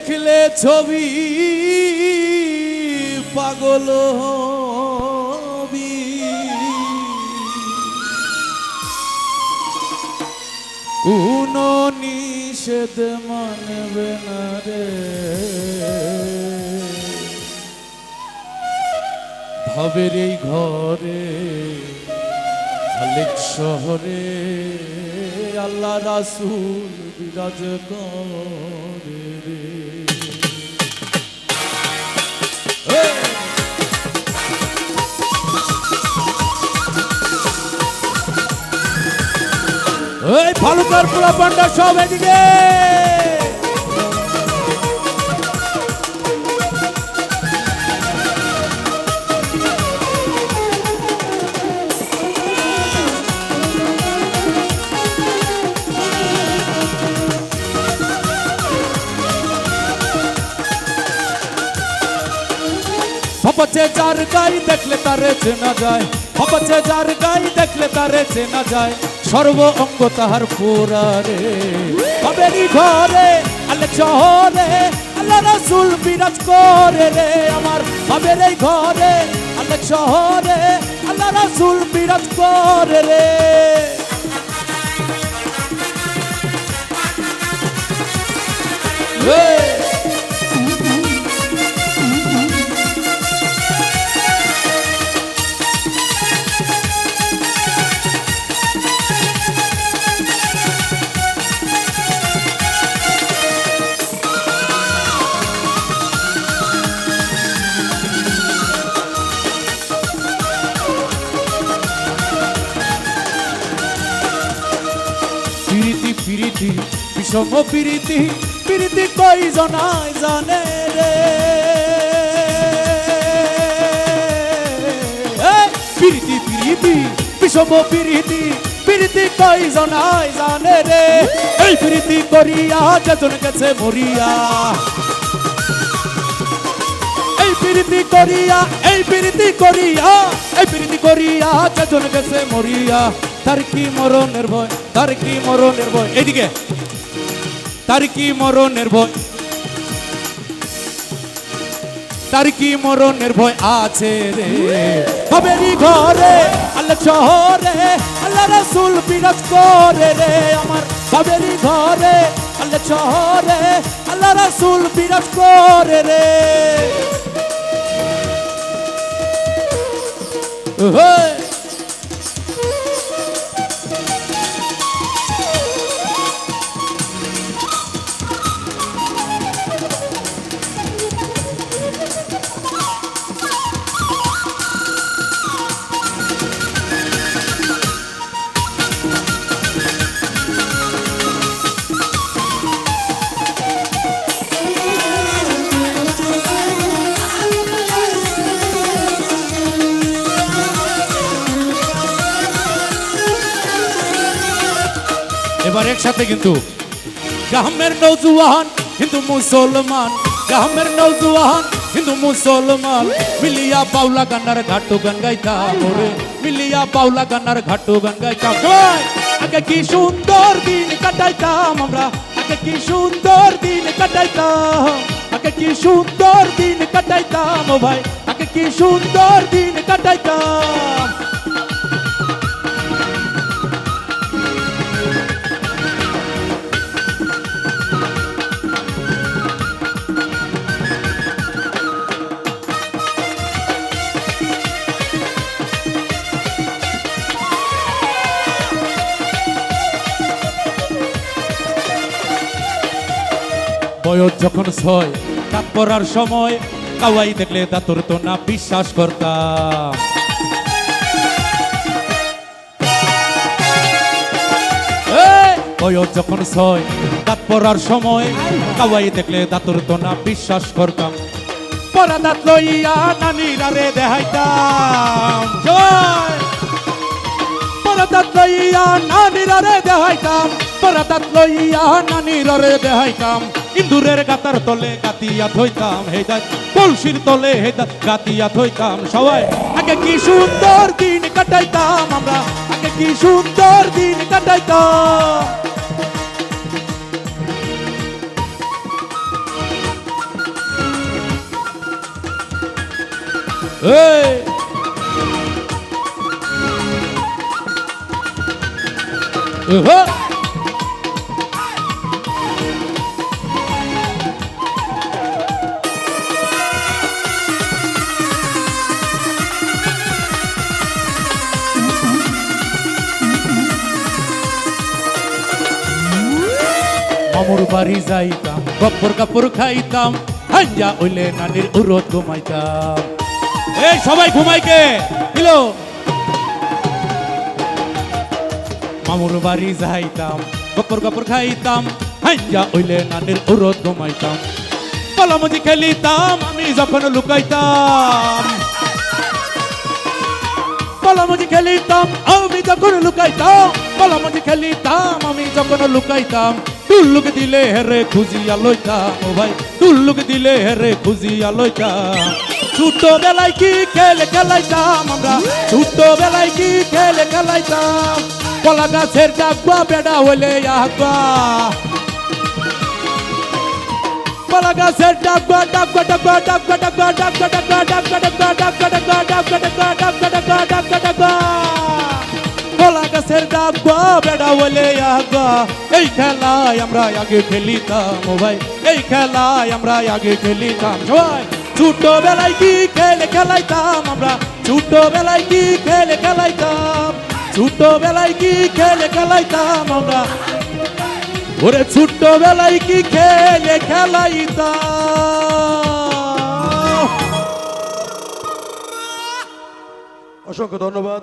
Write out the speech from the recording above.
দেখলে ছবি পাগল কোন নিষেধ মানবে না রে। ভবের এই ঘরে আলেক শহরে, আল্লাহ রাসুল বিরাজ করে। এই ফালুকার পোলা পান্ডা সব এদিকে। হপছে যার গাই দেখলে তারে চেনা যায় হপছে যার গাই দেখলে তারে চেনা যায়। সর্ব অঙ্গ তাহার পুরারে হবেরি ঘরে, আলে শহরে আল্লাহ রাসূল বিরাজ করে রে আমার। হবের এই ঘরে, আলে শহরে আল্লাহ রাসূল বিরাজ করে রে। Hey! পিরিতি, বিষম পিরিতি পিরিতি কই জনাই জানে রে? পিরিতি পিরিতি, বিষম পিরিতি পিরিতি কই জনাই জানে রে? এই পিরিতি করিয়া যেজন গেছে মরিয়া। এই প্রীতি করিয়া, এই প্রীতি করিয়া, এই প্রীতি করিয়া যেজন গেছে মরিয়া। তার কি মরণের ভয়? তার কি মরণের ভয়? এদিকে। তার কি মরণের ভয়? তার কি মরণের ভয় আছে রে? হবেরি ঘরে, আল্লাহ শহরে, আল্লাহ রাসূল বিরাজ করে রে আমার। হবেরি ঘরে, আল্লাহ শহরে, আল্লাহ রাসূল বিরাজ করে রে। এবার একসাথে কিন্তু। গ্রামের নৌজুয়ান হিন্দু মুসলমান। গ্রামের নৌজুয়ান হিন্দু মুসলমান। মিলিয়া পাউলা গান্নার ঘাটু গান গাইতাম ওরে। মিলিয়া পাউলা গান্নার ঘাটু গান গাইতাম জয়! আগে কি সুন্দর দিন কাটাইতাম আমরা। আগে কি সুন্দর দিন কাটাইতাম। আগে কি সুন্দর দিন কাটাইতাম ভাই। আগে কি সুন্দর দিন কাটাইতাম। বয়স যখন ছয় কাজ পড়ার সময় কাওয়াই দেখলে দাতুর তো না বিশ্বাস করতাম। বয়স যখন ছয়, দাঁত পড়ার সময় কাওয়াই দেখলে দাতুর তো না বিশ্বাস করতাম। পরা দাঁত লইয়া নানিরা রে দেখাইতাম জয় পরাতাত লইয়া নানিরা রে দেহাইতাম। পরাতাত লইয়া নানিরা রে দেহাইতাম। ইন্দুরের গাতার তলে গাতিয়া থইতাম হেদাত কলসির তলে হেদাত গাতিয়া থইতাম সবাই আগে কি সুন্দর দিন কাটাইতাম আমরা, আগে কি সুন্দর দিন কাটাইতাম Hey! Uh-huh. হ্যাঁ! মামুর বাড়ি যাইতাম, গপ্পর কাপড় খাইতাম হাঞ্জা ওইলে নানির উরত ঘুমাইতাম। এই সবাই ঘুমাইকে দিলো মামুর বাড়ি যাইতাম, গপ্পর কাপড় খাইতাম হাঞ্জা ওইলে নানির উরত ঘুমাইতাম। কলামজি খেলিতাম, আমি যখন লুকাইতাম। কলামজি খেলিতাম, আমি যখন লুকাইতাম, কলামজি খেলিতাম, আমি যখন লুকাইতাম। টুল্লুক দিলে হেরে খুঁজিয়া লইতাম ও ভাই টুল্লুক দিলে হেরে খুঁজিয়া লইতাম ছোট বেলায় কি খেলে খেলাইতাম আমরা ছোট বেলায় কি খেলে খেলাইতাম কলা গাছের ডাকবা বেড়া হইলে আহবা কলা গাছের ডাকবা ডাকবা ডাকবা ডাকবা ডাকবা ডাকবা ডাকবা ডাকবা ডাকবা ডাকবা ডাকবা ডাকবা ডাকবা ডাকবা ডাকবা ডাকবা ডাকবা কলা গাছের ডাকবা বেড়া বলে আগা। এই খেলায় আমরা আগে খেলিতাম ভাই। এই খেলায় আমরা আগে খেলিতাম সবাই ছোট বেলায় কি খেলে খেলাইতাম আমরা? ছোট বেলায় কি খেলে খেলাইতাম? ছোট বেলায় কি খেলে খেলাইতাম আমরা? ওরে ছোট্ট বেলায় কি খেলে খেলাইতাম? অসংখ্য ধন্যবাদ।